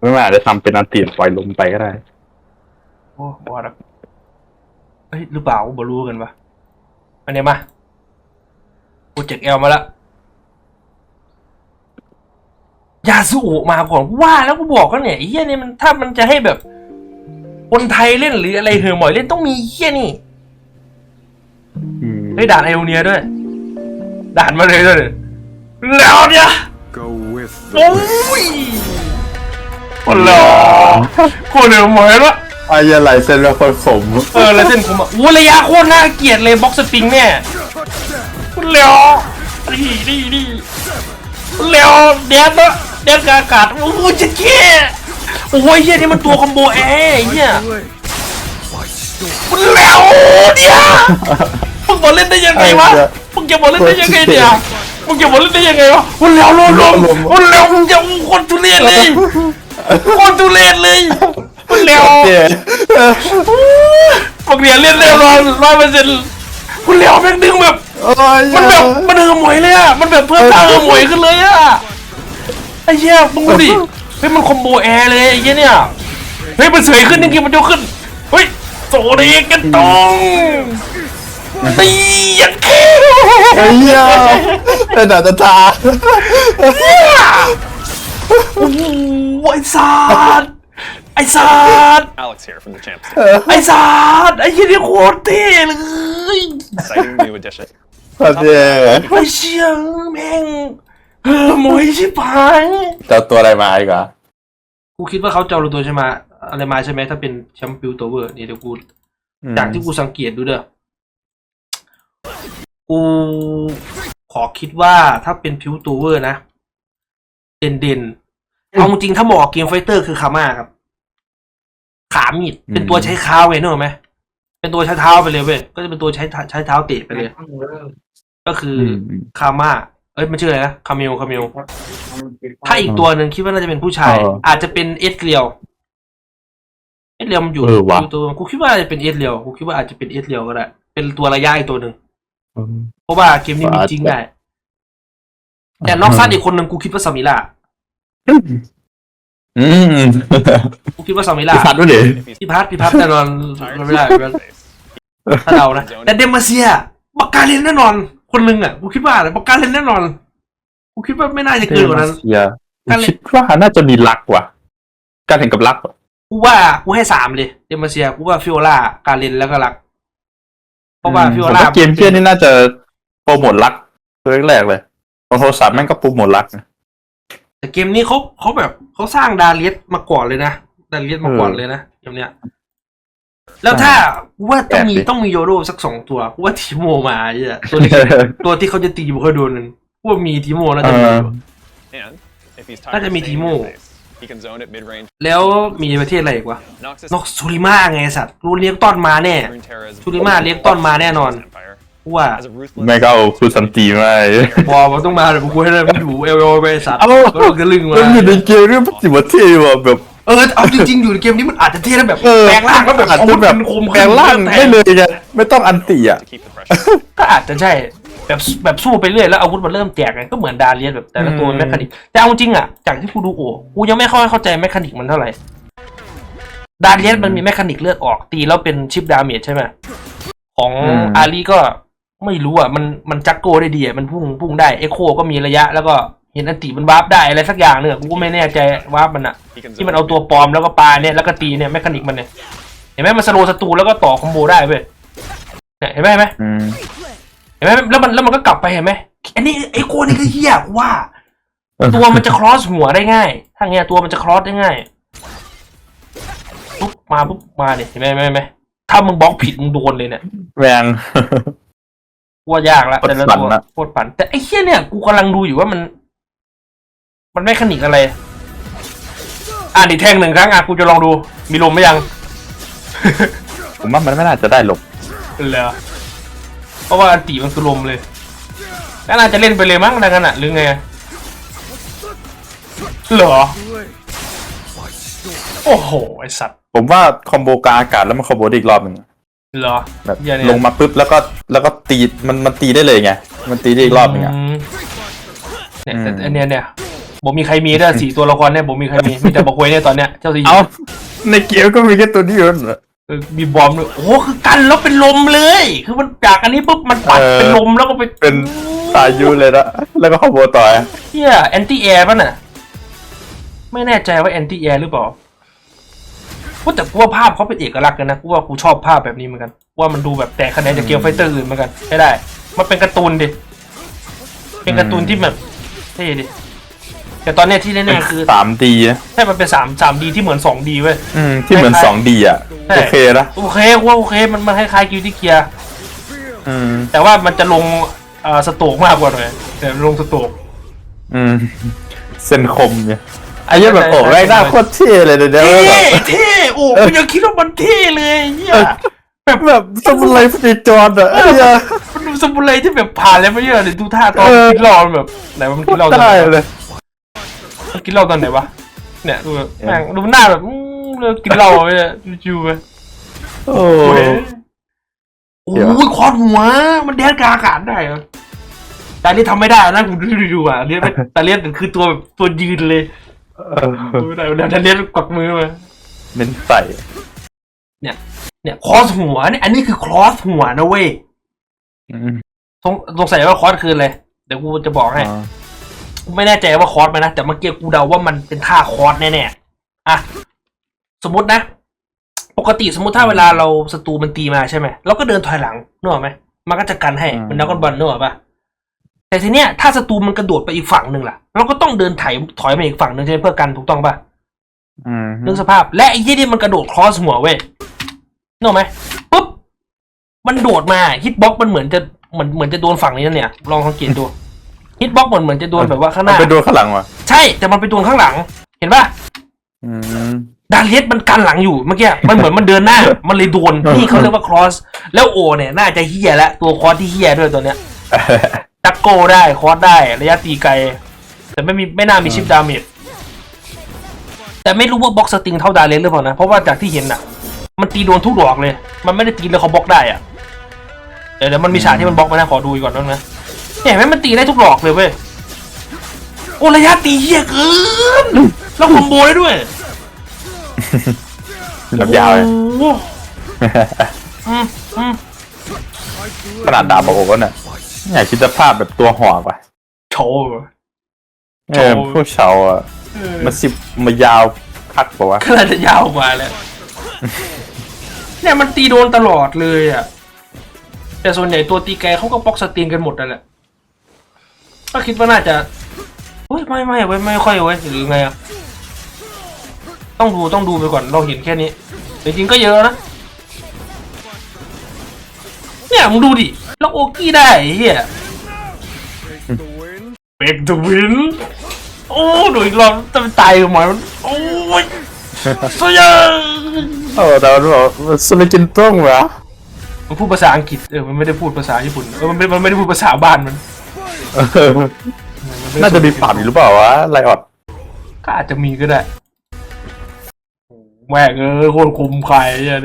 ไม่ว่าอาจจะทำเป็นอันตีปล่อยลมไปก็ได้ โอ้บอดเฮ้ยหรือเปล่าบอรู้กันปะอันเนี้ยมาโปรเจกต์เอลมาละยาสูโมาก่อนว่าแล้วกูบอกกันเนี่ยไอ้เฮียเนี่ยมันถ้ามันจะให้แบบ คนไทยเล่นหรืออะไรเหอะหมอยเล่นต้องมีเฮียนี่อืมได้ด่านไอโอเนียด้วยด่านมาเลยด้วยแล้วเนี่ย Go with โอ้ย คนหล่อคนเหนือหมอยละไอ้เหี้ยไหลเส้นแล้วคนขมเออแล้วเส้นผมอะอู้ระยะโคตรน่าเกลียดเลยบ็อกสปริงเนี่ยคุณเหลียวนี่นี่นี่คุณเหลียวเด็ดนะเด็ดกบอากาศโอ้ยจะเกี้ยโอ้ยเฮียนี่มันตัวคอมโบแอร์ไอ้เฮียคุณเหลียวเนี่ยมึงบอกเล่นได้ยังไงวะมึงจะบอกเล่นได้ยังไงเนี่ยมึงจะบอกเล่นได้ยังไงวะคุณเหลียวลมลมคุณเหลียวมึงจะอู้คนทุเรศเลย คนทุเรศเลยคุณเหลียวเจ๊พวกเรียนเล่นแน่นอนร้อยเปอร์เซ็นต์คุณเหลียวแม่งดึงแบบโอ้ยมันแบบมันเออหมวยเลยอะมันแบบเพิ่มท่าเออหมวยขึ้นเลยอะไอ้เหี้ยมึงดูดิเฮ้ยมันคอมโบแอร์เลยไอ้เหี้ยเนี่ยเฮ้ยมันสวยขึ้นจริงๆมันยกขึ้นเฮ้ยโซเดีกันตรงตียันแค่ไอ้เหี้ยเป็นอาจจะทาโอ้โห ไอ้สัตว์ไอ้สัตว์ Alex here from the Champs. ไอ้สัตว์ไอ้เหี้ยนี่โคตรเท่เลย Exciting new addition. ครับเจ๊ไอ้เชี่ยแม่งเออหมวยชิบหายจะเอาตัวอะไรมาอีกอะกูคิดว่าเขาจะเอาตัวใช่ไหมอะไรมาใช่ไหมถ้าเป็นแชมป์ปิวตัวเวอร์นี่เดี๋ยวกูจากที่กูสังเกตดูเด้อกูขอคิดว่าถ้าเป็นพิวตัวเวอร์นะ เด่นเด่นๆ เอาจริงๆถ้าเหมาะกับเกมไฟเตอร์คือคาม่าครับ ขามีดเป็นตัวใช้เท้าไงนึกออกไหมเป็นตัวใช้เท้าไปเลยเว้ยก็จะเป็นตัวใช้ใช้เท้าเตะไปเลย ก็คืออมคาม่าเอ้ยมันชื่ออะไรนะคาเมลคาเมลถ้าอีกตัวหนึ่งคิดว่าน่าจะเป็นผู้ชายเอออาจจะเป็นเอสเรียวเอสเรียวมันอยู่เออว่ะอยู่ตัวกูคิดว่าอาจจะเป็นเอสเรียวกูคิดว่าอาจจะเป็นเอสเรียวก็ได้เป็นตัวระยะอีกตัวหนึ่งเพราะว่าเกมนี้มีจริงได้แต่นอกซัดอีกคนหนึ่งกูคิดว่าซามิล่า อืมกูคิดว่าซามิล่าพี่พัดด้วยดิ If he's พี่พัทพี่พัทแน่นอน tired, ไม่ได้ just ไม่ได้ face. ถ้าเดานะแต่เดมาเซียบักกาเลนแน่นอน คนหนึ่งอะกูคิดว่าบักกาเลนแน่นอนกูคิดว่าไม่น่าจะเกินกว่านั้นเสียคิดว่าน่าจะมีลักว่ะ การแข่งกับลักว่ะกูว่ากูให้สามเลยเดมาเซียกูว่าฟิโอล่ากาเลนแล้วก็รักเพราะว่าฟิโอผมล่าว่าเกมเพี้ยนี่น่าจะโปรโมทลักตัวแรกๆเลยตอนโทรศัพท์แม่งก็โปรโมทลักนะ แต่เกมนี้เขาเขาแบบเขาสร้างดาเลียสมาก่อนเลยนะดาเลียสมาก่อนเลยนะเกมเนี้ย แล้วถ้ากูว่าต้องมีแปลกดิต้องมีโยโรสักสองตัวกูว่าทีโมมาไอะตัวที่ตัวที่เขาจะตีบุคคลโดนนึงกูว่ามีทีโมน่าจะมีอยู่ And if he's น่า tired จะ of มี staying in Timo your face, he can zone it mid-range. แล้วมีประเทศอะไรอีกวะ Noxus นกซูริมาไงสัตว์กูเลี้ยงต้อนมาแน่ Runeterra's ซูริมาเลี้ยงต้อนมาแน่นอน Empire กูว่า has a ruthless แม่งก็เอาคูซันตีมาบอมันต้องมาเดี๋ยวกูให้ได้มันอยู่เอลเอลไปสัตว์เอาก็ต้องกระลึงมามันอยู่ในเกมเรื่องปฏิบัติเที่ว่ะแบบเออเอาจริงๆอยู่ในเกมนี้มันอาจจะเท่นะแบบเออแปลงร่างแล้วแบบอาจอาวุจะธแบบมันคมแปลงร่างแต่ได้เลยไงไม่ต้องอันติอะ to keep the pressure. ก็อาจจะใช่แบบแบบสู้ไปเรื่อยแล้วอาวุธมันเริ่มแตกไงก็เหมือนดาเลียนแบบแต่ละตัวอืมแมคานิกแต่เอาจริงอะจากที่กูดูโอ้กูยังไม่ค่อยเข้าใจแมคานิกมันเท่าไหร่ดาเลียนมันมีแมคานิกเลือดออกตีแล้วเป็นชิปดาเมจใช่ไหมของอารีก็ ไม่รู้อะมันมันจักโก้ได้ดีอะมันพุ่งพุ่งได้เอ็โคก็มีระยะ แล้วก็เห็นอันติมันวาร์ปได้อะไรสักอย่างเนี่ยกูก็ไม่แน่ใจวาร์ปมันอะ He can ที่ zone มันเอาตัวปลอมแล้วก็ปาเนี่ยแล้วก็ตีเนี่ยแมคานิกมันเนี่ยเห็นไหมมันสโลว์ศัตรูแล้วก็ต่อคอมโบได้เว้ยเนี่ยเห็นไหมเห็นไหมอืมเห็นไหมแล้วมันแล้วมันก็กลับไปเห็นไหมอันนี้ไอ้โคนี่ก็เฮี้ยกูว่า ตัวมันจะครอสหัวได้ง่ายถ้าเงี้ยตัวมันจะครอสได้ง่ายปุ๊บมาปุ๊บมาเนี่ยเห็นไหมเห็นไหมเห็นไหมถ้ามึงบล็อกผิดมึงโดนเลยเนี่ยแรงกู ว่ายากละโคตรแต่ละปั่นตัวนะโคตรปั่นแต่ไอ้เฮี้ยเนี่ยกูกำลังดูอยู่ว่ามัน มันไม่คนิกอะไร อะดิแทงหนึ่งครั้งอะกูจะลองดู มีลมไหมยัง ผมว่ามันไม่น่าจะได้หลบเหรอเพราะว่าอันตีมันคือลมเลยแล้วน่าจะเล่นไปเลยมั้งในขณะหรือไงเหรอโอ้โหไอสัตว์ผมว่าคอมโบกลางอากาศแล้วมันคอมโบได้อีกรอบหนึ่ง เหรอแบบอย่าเนี่ยลงมาปุ๊บแล้วก็แล้วก็ตีมันมันตีได้เลยไงมันตีได้อีกรอบหนึ่งอะ มเนี่ยแต่อืม อันเนี้ยเนี่ยบอกมีใครมีด้วยสี่ตัวละครเนี่ยบอกมีใครมีมีแต่บอกควยเนี่ยตอนเนี้ยเจ้าสีเอาในเกมก็มีแค่ตัวนี้อยู่นั่นเหรอ เออมีบอมด้วยโอ้โหคือกันแล้วเป็นลมเลย คือมันจากอันนี้ปุ๊บมันปัดเออ เป็นลมแล้วก็ไปเป็นตายุเลยนะแล้วก็ขโมยต่อย เฮียแอนตี้แอร์ป่ะน่ะไม่แน่ใจว่าแอนตี้แอร์หรือเปล่า พูดแต่กูว่าภาพเขาเป็นเอกลักษณ์กันนะกูว่ากูชอบภาพแบบนี้เหมือนกัน ว่ามันดูแบบแตกคะแนนจากเกมไฟเตอร์อื่นเหมือนกันใช่ได้ มันเป็นการ์ตูนดิเป็นการ์ตูนที่แบบเท่ดิแต่ตอนเนี้ยที่แน่ๆคือสามดีนะใช่มันเป็นสามสามดีที่เหมือนสองดีเว้ยอืมที่เหมือนคล้ายๆสองดีอะใช่โอเคนะโอเคกูว่าโอเคมันมันคล้ายๆกิลที่เกียร์อืมแต่ว่ามันจะลงเอ่อสโตกมากกว่าหน่อยแต่ลงสโตกอืมเส้นคมเนี่ยไอ้เหี้ยแบบโอ้แม่งหน้าโคตรเท่เลยเดี๋ยวเท่แบบเท่ โอ้กูยังคิดว่ามันเท่เลยเฮียแบบแบบสมุไรพจิจรอะไอ้เหี้ยมันดูสมุไรที่แบบผ่านแล้วไม่เยอะเลยดูท่าตอนเออกินเหล้ามันแบบไหนวะมันกินเหล้าตอนไหได้นวะเลยมันกินเหล้าตอนไหนวะเนี่ยดูแบบแม่งดูหน้าแบบอืมเลยกินเหล้าไปเลยจิวๆไปโอ้โอ้ยเดี๋ยวโอ้ยคอนหัว มันแดนกลางอากาศได้เหรอแต่นี่ทำไม่ได้นะกูดูดูๆอะเลียนไม่แต่เลียนคือตัวแบบตัวยืนเลย เออดูไม่ได้เดี๋ยวแต่เลียนกวักมือมา เน้นใส่เนี่ยคอสหัวเนี่ยอันนี้คือคอสหัวนะเว้ยอืมสงสงสัยว่าคอสคืออะไรเดี๋ยวกูจะบอกให้อ่ากูไม่แน่ใจว่าคอร์สไหมนะ แต่เมื่อกี้กูเดาว่ามันเป็นท่าคอร์สแน่ๆอะสมมตินะ ปกติสมมติถ้าเวลาเราศัตรูมันตีมาใช่ไหมเราก็เดินถอยหลังนึกออกไหมมันก็จะกันให้มันนักบอลนึกออกปะแต่ทีเนี้ยถ้าศัตรูมันกระโดดไปอีกฝั่งหนึ่งล่ะ เราก็ต้องเดินไถถอยมาอีกฝั่งหนึ่งใช่ไหมเพื่อกันถูกต้องปะ อืมเรื่องสภาพ และไอ้ยี่นี่มันกระโดดครอสหัวเว้ยนึกออกไหมปุ๊บ มันโดดมาฮิตบ็อกมันเหมือนจะเหมือนเหมือนจะโดนฝั่งนี้นั่นเนี่ย ลองสังเกตดูฮิตบ็อกเหมือนเหมือนจะโดนแบบว่าข้างหน้าไปดูข้างหลังว่ะใช่ แต่มันไปโดนข้างหลัง เห็นปะอืมดาเลียสมันกันหลังอยู่เมื่อกี้มันเหมือนมันเดินหน้า มันเลยโดนนี่เขาเรียกว่าครอส แล้วโอเนี่ยน่าจะเฮียแล้วตัวคอสที่เฮียด้วยตัวเนี้ยตักโกได้คอสได้ระยะตีไกล แต่ไม่มีไม่น่ามีชิปดาเมจ แต่ไม่รู้ว่าบล็อกสติงเท่าดาเลียสหรือเปล่านะ เพราะว่าจากที่เห็นอะ มันตีโดนทุกดอกเลย มันไม่ได้ตีแล้วเขาบล็อกได้อะ เดี๋ยวเดี๋ยวมันมีฉากที่มันบล็อกมานะขอดูอีกก่อนนึงนะเนี่ยเห็นไหมมันตีได้ทุกดอกเลยเว้ย โอ้ระยะตีเฮียเกินแล้วคอมโบได้ด้วยแบบยาวเลยโอ้โหอืมอืมขนาดดาบบอกว่าน่ะอยากคิดสภาพแบบตัวหอกว่ะโชว์ เออพวกเชาอะมันสิบมายาวคักปะวะก็เลยจะยาวกว่าแล้วเนี่ยมันตีโดนตลอดเลยอะ แต่ส่วนใหญ่ตัวตีไกลเขาก็บล็อกสตรีนกันหมดนั่นแหละก็คิดว่าน่าจะเฮ้ยไม่ไม่เว้ยไม่ค่อยเว้ยหรือไงอะต้องดูต้องดูไปก่อนเราเห็นแค่นี้แต่จริงๆก็เยอะนะเนี่ยมึงดูดิแล้วโอกี้ได้ไอ้เฮีย เบกเดวิน โอ้ดูอีกรอบจะไปตายกับหมอยมันโอ้ยสยามโอ้แต่มันบอกมันสลิกินต้องเหรอมันพูดภาษาอังกฤษ เออ มันไม่ได้พูดภาษาญี่ปุ่น เออ มันไม่มันไม่ได้พูดภาษาบ้านมันเออน่าจะมีปรับอยู่หรือเปล่าวะไลออดก็อาจจะมีก็ได้แม่งเออโคตรคุมใครเนี่ย